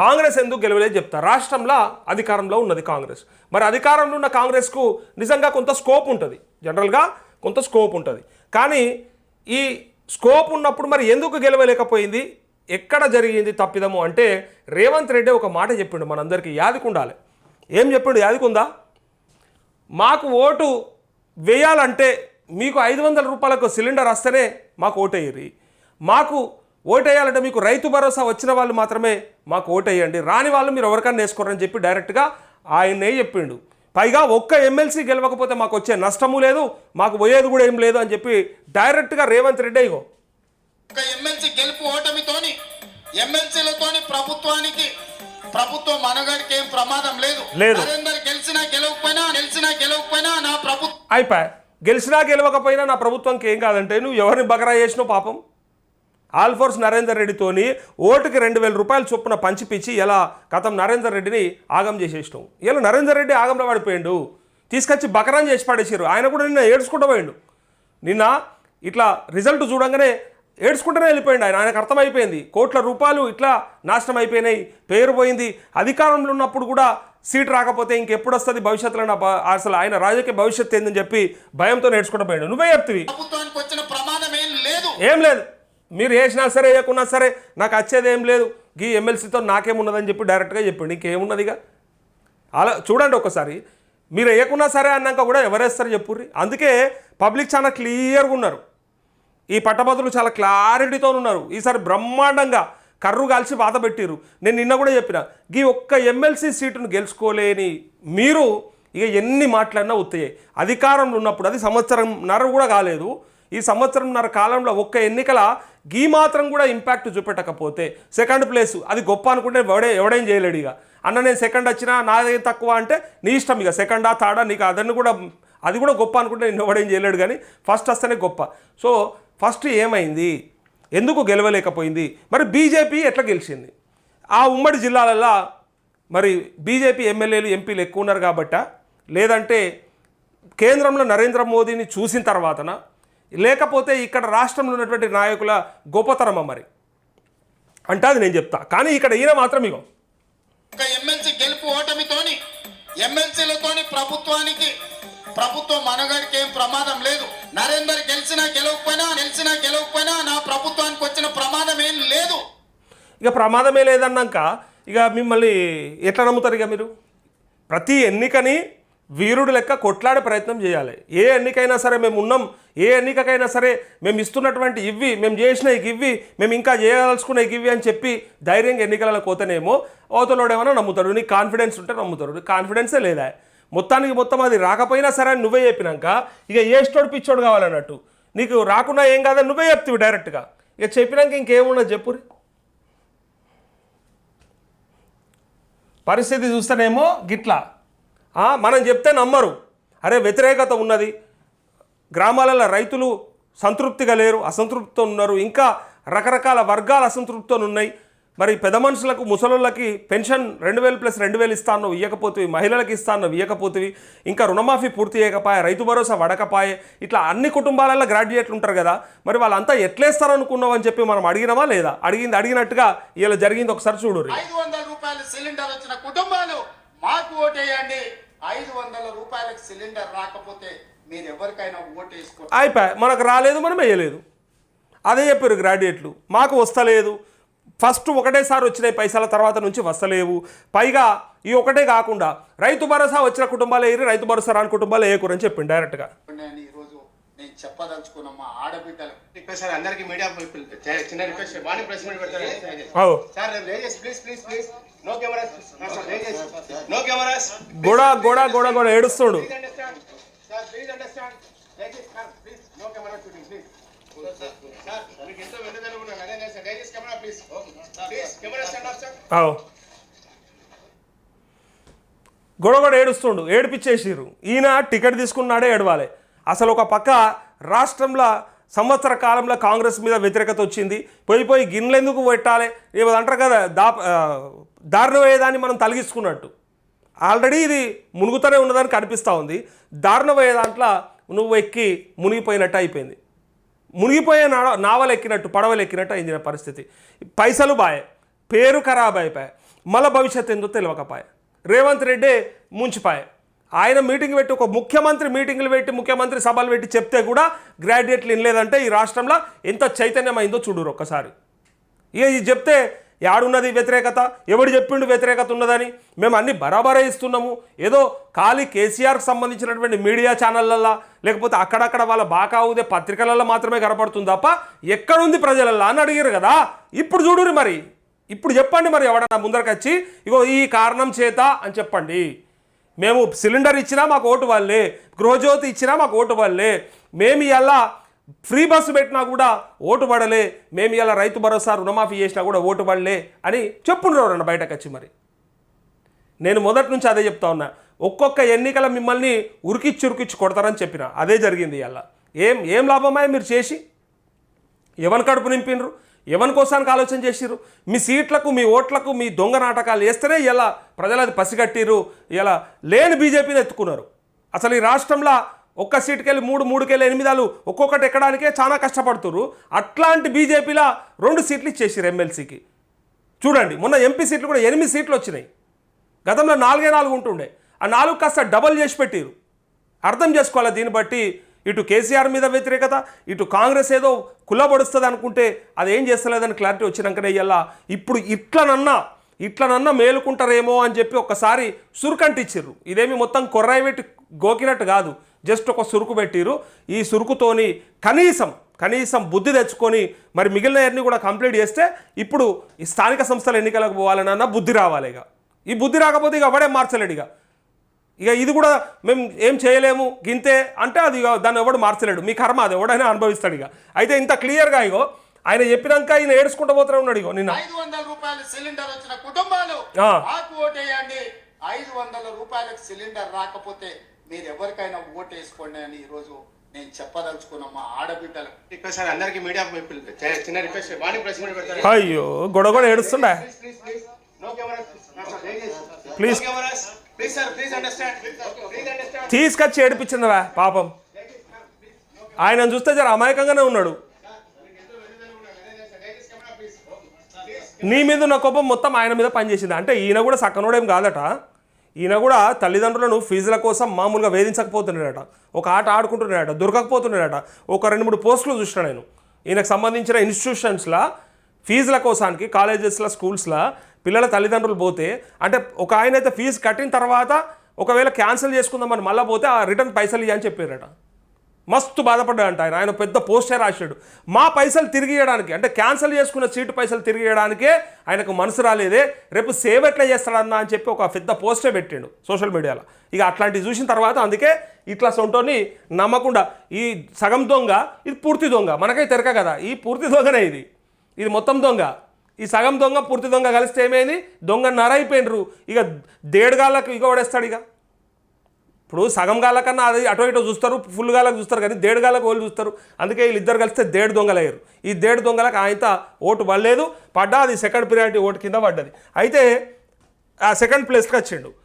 కాంగ్రెస్ ఎందుకు గెలవలేదు చెప్తా. రాష్ట్రంలో అధికారంలో ఉన్నది కాంగ్రెస్. మరి అధికారంలో ఉన్న కాంగ్రెస్కు నిజంగా కొంత స్కోప్ ఉంటుంది. జనరల్గా కొంత స్కోప్ ఉంటుంది. కానీ ఈ స్కోప్ ఉన్నప్పుడు మరి ఎందుకు గెలవలేకపోయింది? ఎక్కడ జరిగింది తప్పిదము అంటే రేవంత్ రెడ్డి ఒక మాట చెప్పిండు మనందరికీ యాదికుండాలి ఏం చెప్పిండు? యాదికుందా మాకు ఓటు వేయాలంటే మీకు ఐదు వందల రూపాయలకు సిలిండర్ వస్తేనే మాకు ఓటేయరి మాకు ఓటేయాలంటే మీకు రైతు భరోసా వచ్చిన వాళ్ళు మాత్రమే మాకు ఓటేయండి. రాని వాళ్ళు మీరు ఎవరికైనా వేసుకోరని చెప్పి డైరెక్ట్గా ఆయన్నే చెప్పిండు. పైగా ఒక్క ఎమ్మెల్సీ గెలవకపోతే మాకు వచ్చే నష్టము లేదు మాకు పోయేది కూడా ఏం లేదు అని చెప్పి డైరెక్ట్గా రేవంత్ రెడ్డి ఇగో. ఒక ఎమ్మెల్సీ గెలుపు ఓటమితోని ఎమ్మెల్సీలతోని ప్రభుత్వానికి ప్రభుత్వం మనగడికి ఏం ప్రమాదం లేదు. లేదు. గెలిచినా గెలవకపోయినా గెలిచినా గెలవకపోయినా నా ప్రభుత్వం అయిపోయా. గెలిచినా గెలవకపోయినా నా ప్రభుత్వంకి ఏం కాదంటే నువ్వు ఎవరిని బకరా చేసినావు పాపం? ఆల్ఫోర్స్ నరేందర్ రెడ్డితోని ఓటుకి రెండు వేల రూపాయలు చొప్పున పంచిపిచ్చి ఇలా కథం నరేందర్ రెడ్డిని ఆగం చేసేసినావు ఇలా నరేందర్ రెడ్డి ఆగంలో పడిపోయిండు. తీసుకొచ్చి బకరాన్ చేసి పడేసారు ఆయన కూడా నిన్న ఏడ్చుకుంటూ పోయిండు. నిన్న ఇట్లా రిజల్ట్ చూడంగానే ఏడ్చుకుంటూనే వెళ్ళిపోయిండు ఆయన. ఆయనకు అర్థమైపోయింది. కోట్ల రూపాయలు ఇట్లా నాశనం అయిపోయినాయి. పేరు పోయింది. అధికారంలో ఉన్నప్పుడు కూడా సీట్ రాకపోతే ఇంకెప్పుడు వస్తుంది భవిష్యత్తులో? అసలు ఆయన రాజకీయ భవిష్యత్తు ఏందని చెప్పి భయంతో నేర్చుకుంటూ పోయిండు. నువ్వే చెప్తివి. ప్రభుత్వానికి వచ్చిన ప్రమాదం ఏం లేదు. ఏం లేదు. మీరు వేసినా సరే వేయకున్నా సరే నాకు వచ్చేది ఏం లేదు. ఈ ఎమ్మెల్సీతో నాకేమున్నదని చెప్పి డైరెక్ట్గా చెప్పిండు ఇంకేమున్నదిగా అలా చూడండి ఒకసారి. మీరు వేయకున్నా సరే అన్నాక కూడా ఎవరేస్తారు చెప్పుర్రి? అందుకే పబ్లిక్ చాలా క్లియర్గా ఉన్నారు. ఈ పట్టభద్రులు చాలా క్లారిటీతో ఉన్నారు. ఈసారి బ్రహ్మాండంగా కర్రు కాల్చి బాధ పెట్టిరు నేను నిన్న కూడా చెప్పిన ఈ ఒక్క ఎమ్మెల్సీ సీటును గెలుచుకోలేని మీరు ఇక ఎన్ని మాట్లాడినా ఉత్తయ్యాయి అధికారంలో ఉన్నప్పుడు అది సంవత్సరం నర కూడా కాలేదు. ఈ సంవత్సరంన్నర కాలంలో ఒక్క ఎన్నికల గీ మాత్రం కూడా ఇంపాక్ట్ చూపెట్టకపోతే సెకండ్ ప్లేస్. అది గొప్ప అనుకుంటే ఎవడే ఎవడేం చేయలేడు ఇక. అన్న నేను సెకండ్ వచ్చినా నాదేం తక్కువ అంటే నీ ఇష్టం ఇక. సెకండా థర్డా నీకు అదన్ని కూడా అది కూడా గొప్ప అనుకుంటే నేను ఎవడేం చేయలేడు కానీ ఫస్ట్ వస్తేనే గొప్ప. సో ఫస్ట్ ఏమైంది? ఎందుకు గెలవలేకపోయింది? మరి బీజేపీ ఎట్లా గెలిచింది? ఆ ఉమ్మడి జిల్లాలలో మరి బీజేపీ ఎమ్మెల్యేలు ఎంపీలు ఎక్కువ ఉన్నారు కాబట్ట. లేదంటే కేంద్రంలో నరేంద్ర మోదీని చూసిన తర్వాతన? లేకపోతే ఇక్కడ రాష్ట్రంలో ఉన్నటువంటి నాయకుల గొప్పతనమా మరి? అంటే అది నేను చెప్తా. కానీ ఇక్కడ ఈయన మాత్రం ఇగో. ఒక ఎమ్మెల్సీ గెలుపు ఓటమితోని ఎమ్మెల్సీలతోని ప్రభుత్వానికి ప్రభుత్వం మనగడికి ఏం ప్రమాదం లేదు. నరేందర్ గెలిచినా గెలవకపోయినా గెలిచినా గెలవకపోయినా నా ప్రభుత్వానికి వచ్చిన ప్రమాదం ఏం లేదు. ఇక ప్రమాదమే లేదన్నాక ఇక మిమ్మల్ని ఎట్లా నమ్ముతారు ఇక మీరు? ప్రతి ఎన్నికని వీరుడు లెక్క కొట్లాడే ప్రయత్నం చేయాలి. ఏ ఎన్నికైనా సరే మేము ఉన్నాం ఏ ఎన్నికకైనా సరే మేము ఇస్తున్నటువంటి ఇవి మేము చేసిన ఇవి మేము ఇంకా చేయదలుచుకున్న ఇవి అని చెప్పి ధైర్యంగా ఎన్నికలలో పోతేనేమో అవతలోడేమన్నా ఏమైనా నమ్ముతాడు. నీకు కాన్ఫిడెన్స్ ఉంటే నమ్ముతాడు. నీకు కాన్ఫిడెన్సే లేదా? మొత్తానికి మొత్తం అది రాకపోయినా సరే అని నువ్వే చెప్పినాక ఇక ఏష్టోడు పిచ్చోడు కావాలన్నట్టు. నీకు రాకుండా ఏం కాదని నువ్వే చెప్తివి డైరెక్ట్గా ఇక చెప్పినాక ఇంకేమున్నది చెప్పురి పరిస్థితి చూస్తేనేమో గిట్లా మనం చెప్తే నమ్మరు. అరే వ్యతిరేకత ఉన్నది. గ్రామాలలో రైతులు సంతృప్తిగా లేరు అసంతృప్తితో ఉన్నారు. ఇంకా రకరకాల వర్గాల అసంతృప్తితో ఉన్నాయి. మరి పెద్ద మనుషులకు ముసలోళ్ళకి పెన్షన్ రెండు వేలు ప్లస్ రెండు వేలు ఇస్తాను ఇవ్వకపోతే మహిళలకు ఇస్తాను ఇవ్వకపోతేవి ఇంకా రుణమాఫీ పూర్తి చేయకపాయే రైతు భరోసా వడకపాయే ఇట్లా అన్ని కుటుంబాలలో గ్రాడ్యుయేట్లు ఉంటారు కదా. మరి వాళ్ళంతా ఎట్లేస్తారనుకున్నావు అని చెప్పి మనం అడిగినామా లేదా? అడిగింది అడిగినట్టుగా ఇలా జరిగింది. ఒకసారి చూడు ఐదు వందల రూపాయల సిలిండర్ వచ్చిన కుటుంబాలు మాకు ఓటేయండి. ఐదు వందల రూపాయలకు సిలిండర్ రాకపోతే మీరు ఎవరికైనా ఓటు వేసుకో అయిపోయి మనకు రాలేదు మనం వేయలేదు. అదే చెప్పారు గ్రాడ్యుయేట్లు. మాకు వస్తలేదు. ఫస్ట్ ఒకటేసారి వచ్చినాయి పైసల తర్వాత నుంచి వస్తలేవు. పైగా ఈ ఒకటే కాకుండా రైతు భరోసా వచ్చిన కుటుంబాలు ఏరి రైతు భరోసా రాని కుటుంబాలు వేయకూరని చెప్పిండు డైరెక్ట్గా. నేను ఈరోజు నేను చెప్పదలుచుకున్న మా ఆడబిడ్డలకు రిక్వెస్ట్ సార్ అందరికి మీడియా పీపుల్ చిన్న రిక్వెస్ట్ మార్నింగ్ ప్రెస్ మీట్ పెడతారు. సార్ రేపు please please please. No cameras no గోడ గోడ గోడ గోడ ఏడుస్తుండు. Please understand sir please understand దయచేసి sir please no camera shooting please sir మీకు ఎంతో వెన్నదనం ఉన్నాను అదే సార్ దయచేసి camera please please camera stand off sir అవు. గొడవ ఏడుస్తుండు. ఏడిపించేసిర్రు ఈయన టికెట్ తీసుకున్నాడే ఏడవాలి. అసలు ఒక పక్క రాష్ట్రంలో సంవత్సర కాలంలో కాంగ్రెస్ మీద వ్యతిరేకత వచ్చింది. పోయి పోయి గిన్నెలు ఎందుకు పెట్టాలి? ఏదో అంటారు కదా దా దారుణ వేయదాన్ని మనం తొలగించుకున్నట్టు. ఆల్రెడీ ఇది మునుగుతూనే ఉన్నదని కనిపిస్తూ ఉంది. దారుణ పోయే దాంట్లో నువ్వు ఎక్కి మునిగిపోయినట్టు అయిపోయింది. మునిగిపోయే నావ నావలు ఎక్కినట్టు పడవలు ఎక్కినట్టు అయింది పరిస్థితి. పైసలు బాయ్ పేరు ఖరాబ్ అయిపోయాయి మళ్ళీ భవిష్యత్తు ఏందో తెలియకపాయ రేవంత్ రెడ్డి ముంచిపాయ. ఆయన మీటింగ్ పెట్టి ఒక ముఖ్యమంత్రి మీటింగ్లు పెట్టి ముఖ్యమంత్రి సభలు పెట్టి చెప్తే కూడా గ్రాడ్యుయేట్లు వినలేదంటే ఈ రాష్ట్రంలో ఎంత చైతన్యమైందో చూడరు ఒక్కసారి. ఇక ఇది చెప్తే యాడున్నది వ్యతిరేకత? ఎవడు చెప్పిండు వ్యతిరేకత ఉన్నదని? మేము అన్ని బరాబరే ఇస్తున్నాము. ఏదో ఖాళీ కేసీఆర్కి సంబంధించినటువంటి మీడియా ఛానళ్ళల్లో లేకపోతే అక్కడక్కడ వాళ్ళ బాకా ఊదే పత్రికలలో మాత్రమే కనపడుతుంది తప్ప ఎక్కడుంది ప్రజలల్లో అని అడిగారు కదా? ఇప్పుడు చూడురి మరి. ఇప్పుడు చెప్పండి మరి ఎవడన్నా ముందరకొచ్చి ఇగో ఈ కారణం చేత అని చెప్పండి. మేము సిలిండర్ ఇచ్చినా మాకు ఓటు వాళ్ళే గృహజ్యోతి ఇచ్చినా మాకు ఓటు వాళ్ళే మేము ఇలా ఫ్రీ బస్సు పెట్టినా కూడా ఓటు పడలే. మేము ఇలా రైతు భరోసా రుణమాఫీ చేసినా కూడా ఓటు పడలే అని చెప్పుండ్రు బయటకు వచ్చి మరి? నేను మొదటి నుంచి అదే చెప్తా ఉన్నా. ఒక్కొక్క ఎన్నికల మిమ్మల్ని ఉరికిచ్చి ఉరికిచ్చి కొడతారని చెప్పిన. అదే జరిగింది ఇలా ఏం ఏం లాభమాయ మీరు చేసి? ఎవరి కడుపు నింపినరు? ఎవరి కోసానికి ఆలోచన చేసిర్రు? మీ సీట్లకు మీ ఓట్లకు మీ దొంగ నాటకాలు వేస్తేనే ఇలా ప్రజలది పసిగట్టిరు ఇలా లేని బీజేపీని ఎత్తుకున్నారు. అసలు ఈ రాష్ట్రంలో ఒక్క సీటుకెళ్ళి మూడు మూడుకెళ్ళి ఎనిమిదాలు ఒక్కొక్కటి ఎక్కడానికే చాలా కష్టపడుతుర్రు. అట్లాంటి బీజేపీలో రెండు సీట్లు ఇచ్చేసారు ఎమ్మెల్సీకి. చూడండి మొన్న ఎంపీ సీట్లు కూడా ఎనిమిది సీట్లు వచ్చినాయి. గతంలో నాలుగే నాలుగు ఉంటుండే. ఆ నాలుగు కాస్త డబల్ చేసి పెట్టిరు అర్థం చేసుకోవాలి దీన్ని బట్టి? ఇటు కేసీఆర్ మీద వ్యతిరేకత ఇటు కాంగ్రెస్ ఏదో కుల్లబడుస్తుంది అనుకుంటే అది ఏం చేస్తలేదని క్లారిటీ వచ్చినాకనే ఇలా ఇప్పుడు ఇట్లనన్నా ఇట్లనన్నా మేలుకుంటారేమో అని చెప్పి ఒక్కసారి సురుకంటిచ్చిర్రు. ఇదేమి మొత్తం కొర్రాయి పెట్టి గోకినట్టు కాదు. జస్ట్ ఒక సురుకు పెట్టిరు ఈ సురుకుతోని కనీసం కనీసం బుద్ధి తెచ్చుకొని మరి మిగిలిన అన్ని కూడా కంప్లీట్ చేస్తే ఇప్పుడు ఈ స్థానిక సంస్థల ఎన్నికలకు పోవాలనన్నా బుద్ధి రావాలి ఇక. ఈ బుద్ధి రాకపోతే ఇక అవడే మార్చలేడు ఇక. ఇక ఇది కూడా మేము ఏం చేయలేము గింతే అంటే అది ఇక దాన్ని ఎవడు మార్చలేడు. మీ కర్మ అది ఎవడైనా అనుభవిస్తాడు ఇక. అయితే ఇంత క్లియర్గా ఇగో ఆయన చెప్పినాక ఆయన ఏడుచుకుంటూ పోతూనే ఉన్నాడు ఇగో నిన్న. ఐదు వందల రూపాయల సిలిండర్ వచ్చిన కుటుంబాలు ఆ. మాకు ఓటేయండి. ఐదు వందల రూపాయలకు సిలిండర్ రాకపోతే మీరు ఎవరికైనా ఓటు వేసుకోండి అని ఈరోజు నేను చెప్పదలుచుకున్న మా ఆడబిడ్డలకు రిక్వెస్ట్ సార్ అందరికి మీడియా పీపుల్ చిన్న రిక్వెస్ట్ మార్నింగ్ ప్రెస్ మీట్ పెడతారు. అయ్యో గొడవ ఏడుస్తుండే? Please please please no cameras Please. Cameras please sir please understand please understand తీసుకొచ్చి ఏడిపించిందిరా పాపం. ఆయన చూస్తే జర అమాయకంగానే ఉన్నాడు. నీ మీద ఉన్న కోపం మొత్తం ఆయన మీద పనిచేసింది. అంటే ఈయన కూడా సక్కనోడేం కాదట. ఈయన కూడా తల్లిదండ్రులను ఫీజుల కోసం మామూలుగా వేధించకపోతున్నాడట. ఒక ఆట ఆడుకుంటున్నాడట దొరకకపోతున్నాడట. ఒక రెండు మూడు పోస్టులు చూసిన నేను. ఈయనకు సంబంధించిన ఇన్స్టిట్యూషన్స్లో ఫీజుల కోసానికి కాలేజెస్లో స్కూల్స్లో పిల్లల తల్లిదండ్రులు పోతే అంటే ఒక ఆయన అయితే ఫీజు కట్టిన తర్వాత ఒకవేళ క్యాన్సిల్ చేసుకుందామని మళ్ళీ పోతే ఆ రిటర్న్ పైసలు ఇవ్వని చెప్పారట. మస్తు బాధపడ్డాడంట ఆయన. ఆయన పెద్ద పోస్టర్ రాశాడు. మా పైసలు తిరిగి ఇవ్వడానికి అంటే క్యాన్సిల్ చేసుకున్న సీటు పైసలు తిరిగి ఇవ్వడానికే ఆయనకు మనసు రాలేదే. రేపు సేవ్ ఎట్లా చేస్తాడన్నా అని చెప్పి ఒక పెద్ద పోస్టే పెట్టిండు సోషల్ మీడియాలో. ఇక అట్లాంటివి చూసిన తర్వాత అందుకే ఇట్లా సొంటోని నమ్మకుండా ఈ సగం దొంగ ఇది పూర్తి దొంగ. మనకై తెరక కదా. ఈ పూర్తి దొంగనే ఇది. ఇది మొత్తం దొంగ. ఈ సగం దొంగ పూర్తి దొంగ కలిస్తే ఏమైంది? దొంగ నరైపోయినరు. ఇక దేడుగాళ్ళకు ఇక పడేస్తాడు ఇక. ఇప్పుడు సగం గాల కన్నా అది అటో ఇటో చూస్తారు ఫుల్ గాలకు చూస్తారు కానీ దేడు గాలకు వాళ్ళు చూస్తారు. అందుకే వీళ్ళిద్దరు కలిస్తే దేడు దొంగలయ్యారు. ఈ దేడు దొంగలకు ఆయన ఓటు పడలేదు. పడ్డా అది సెకండ్ ప్రియారిటీ ఓటు కింద పడ్డది. అయితే ఆ సెకండ్ ప్లేస్కి వచ్చిండు.